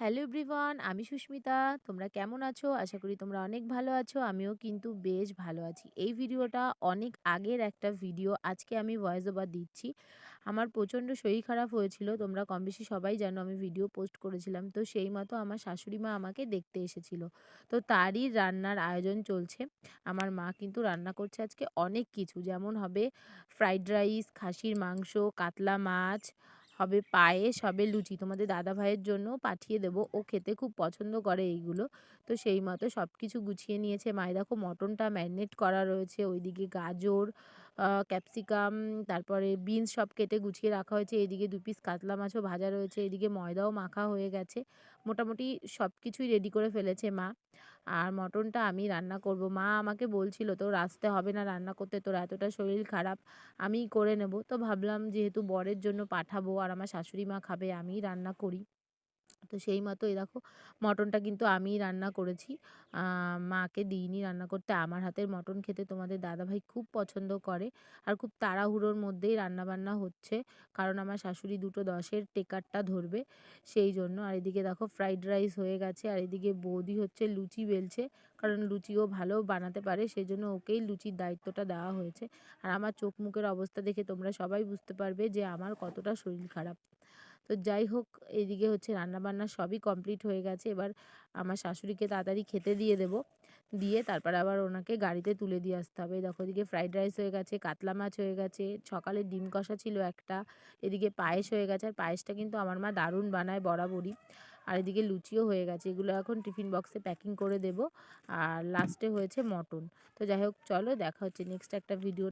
Hello everyone, আমি সুস্মিতা। তোমরা কেমন আছো? আশা করি তোমরা অনেক ভালো আছো। আমিও কিন্তু বেশ ভালো আছি। এই ভিডিওটা অনেক আগের একটা ভিডিও। আজকে আমি ভয়েস ওভার দিচ্ছি। আমার প্রচণ্ড শরীর খারাপ হয়েছিল। তোমরা কম বেশি সবাই জানো আমি ভিডিও পোস্ট করেছিলাম। তো সেই মতো আমার শাশুড়ি মা আমাকে দেখতে এসেছিল। তো তারই রান্নার আয়োজন চলছে। আমার মা কিন্তু রান্না করছে আজকে অনেক কিছু। যেমন হবে ফ্রাইড রাইস খাসির মাংস, কাতলা মাছ হবে পায়েস হবে লুচি। তোমাদের দাদা ভাইয়ের জন্য পাঠিয়ে দেবো। ও খেতে খুব পছন্দ করে এইগুলো। তো সেই মতো সব কিছু গুছিয়ে নিয়েছে। মায় দেখো মটনটা ম্যারিনেট করা রয়েছে। ওইদিকে গাজর ক্যাপসিকাম, তারপরে বিনস সব কেটে গুছিয়ে রাখা হয়েছে। এদিকে দু পিস কাতলা মাছও ভাজা রয়েছে, এদিকে ময়দাও মাখা হয়ে গেছে। মোটামুটি সব কিছুই রেডি করে ফেলেছে মা। আর মটনটা আমি রান্না করব। মা আমাকে বলছিল, তোর আসতে হবে না রান্না করতে, তোর এতটা শরীর খারাপ, আমিই করে নেব। তো ভাবলাম যেহেতু বরের জন্য পাঠাবো আর আমার শাশুড়ি মা খাবে, আমিই রান্না করি। তো সেই মতো এই দেখো মটনটা কিন্তু আমিই রান্না করেছি। মাকে দিইনি রান্না করতে। আমার হাতের মটন খেতে তোমাদের দাদাভাই খুব পছন্দ করে আর খুব তাড়াহুড়োর মধ্যেই রান্নাবান্না হচ্ছে। কারণ আমার শাশুড়ি দুটো দশের টেকারটা ধরবে সেই জন্য। আর এদিকে দেখো ফ্রাইড রাইস হয়ে গেছে আর এদিকে বৌদি হচ্ছে লুচি বেলছে। কারণ লুচিও ভালো বানাতে পারে সেই জন্য ওকেই লুচির দায়িত্বটা দেওয়া হয়েছে। আর আমার চোখ মুখের অবস্থা দেখে তোমরা সবাই বুঝতে পারবে যে আমার কতটা শরীর খারাপ। তো যাই হোক, এদিকে হচ্ছে রান্নাবান্না সবই কমপ্লিট হয়ে গেছে। এবার আমার শাশুড়িকে তাড়াতাড়ি খেতে দিয়ে দেবো। দিয়ে তারপর আবার ওনাকে গাড়িতে তুলে দিয়ে আসতে হবে। দেখো এদিকে ফ্রাইড রাইস হয়ে গেছে, কাতলা মাছ হয়ে গেছে, সকালে ডিম কষা ছিল একটা, এদিকে পায়েস হয়ে গেছে। আর পায়েসটা কিন্তু আমার মা দারুণ বানায় বরাবরই। আর এদিকে লুচিও হয়ে গেছে। এগুলো এখন টিফিন বক্সে প্যাকিং করে দেব। আর লাস্টে হয়েছে মটন। তো যাই হোক, চলো দেখা হচ্ছে নেক্সট একটা ভিডিও